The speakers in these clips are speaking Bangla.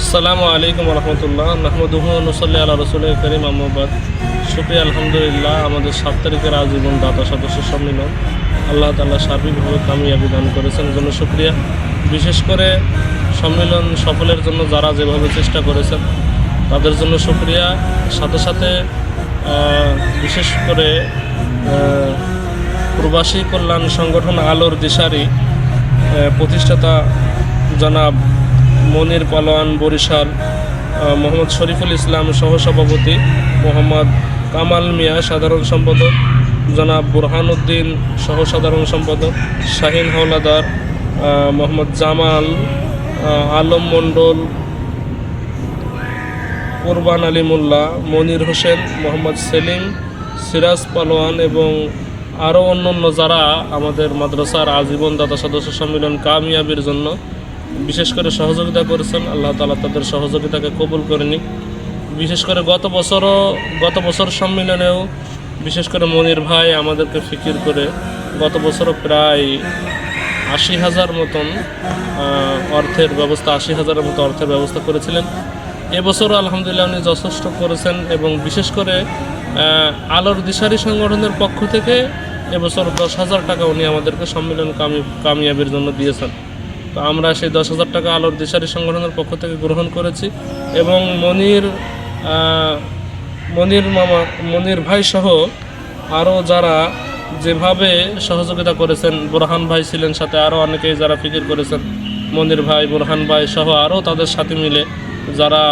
আসসালামু আলাইকুম রহমতুল্লাহ। মাহমুদুহ নসল্লি আল্লাহ রসুল করিম আহমবাদ শুক্রিয়া আলহামদুলিল্লাহ, আমাদের সাত তারিখের আজীবন দাতা সদস্য সম্মেলন। আল্লাহ তাল্লাহ সার্বিকভাবে কামিয়াবি দান করেছেন জন্য শুক্রিয়া। বিশেষ করে সম্মেলন সফলের জন্য যারা যেভাবে চেষ্টা করেছেন, তাদের জন্য শুক্রিয়া। সাথে সাথে বিশেষ করে প্রবাসী কল্যাণ সংগঠন আলোর দিশারি প্রতিষ্ঠাতা জনাব মনির পালোয়ান, বরিশাল মোহাম্মদ শরীফুল ইসলাম সহসভাপতি মোহাম্মদ কামাল মিয়া, সাধারণ সম্পাদক জনাব বুরহানুদ্দিন সহ সাধারণ সম্পাদক শাহিন হাওলাদার মোহাম্মদ জামাল আলম মণ্ডল, কোরবান আলী মোল্লা, মনির হোসেন, মোহাম্মদ সেলিম, সিরাজ পালোয়ান এবং আরও অন্যান্য যারা আমাদের মাদ্রাসার আজীবন দাতা সদস্য সম্মেলন কামিয়াবির জন্য বিশেষ করে সহযোগিতা করেছেন, আল্লাহ তালা তাদের সহযোগিতাকে কবুল করেনি বিশেষ করে গত বছরও, গত বছর সম্মেলনেও বিশেষ করে মনির ভাই আমাদেরকে ফিকির করে গত বছরও প্রায় আশি হাজার মতন অর্থের ব্যবস্থা, আশি হাজারের মতো অর্থের ব্যবস্থা করেছিলেন। এবছরও আলহামদুলিল্লাহ উনি যথেষ্ট করেছেন এবং বিশেষ করে আলোর দিশারি সংগঠনের পক্ষ থেকে এবছর দশ হাজার টাকা উনি আমাদেরকে সম্মেলন কামি, কামিয়াবির জন্য দিয়েছেন। তো আমরা সেই দশ হাজার টাকা আলোর দিশারি সংগঠনের পক্ষ থেকে গ্রহণ করেছি এবং মনির মনির মামা, মনির ভাই সহ আরও যারা যেভাবে সহযোগিতা করেছেন, বুরহান ভাই ছিলেন সাথে আরও অনেকেই যারা ফিকির করেছেন, মনির ভাই, বুরহান ভাই সহ আরও তাদের সাথে মিলে যারা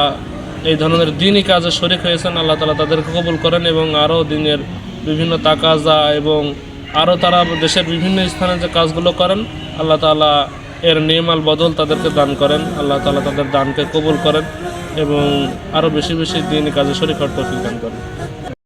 এই ধরনের দিনই কাজে শরিক হয়েছেন, আল্লাহ তালা তাদেরকে কবুল করেন এবং আরও দিনের বিভিন্ন তাকাজা এবং আরও তারা দেশের বিভিন্ন স্থানে যে কাজগুলো করেন, আল্লাহ তালা এর নিয়মাল বদল তাদেরকে দান করেন। আল্লাহ তালা তাদের দানকে কবুল করেন এবং আরও বেশি বেশি দিন কাজে শরীর তৌফিক দান করেন।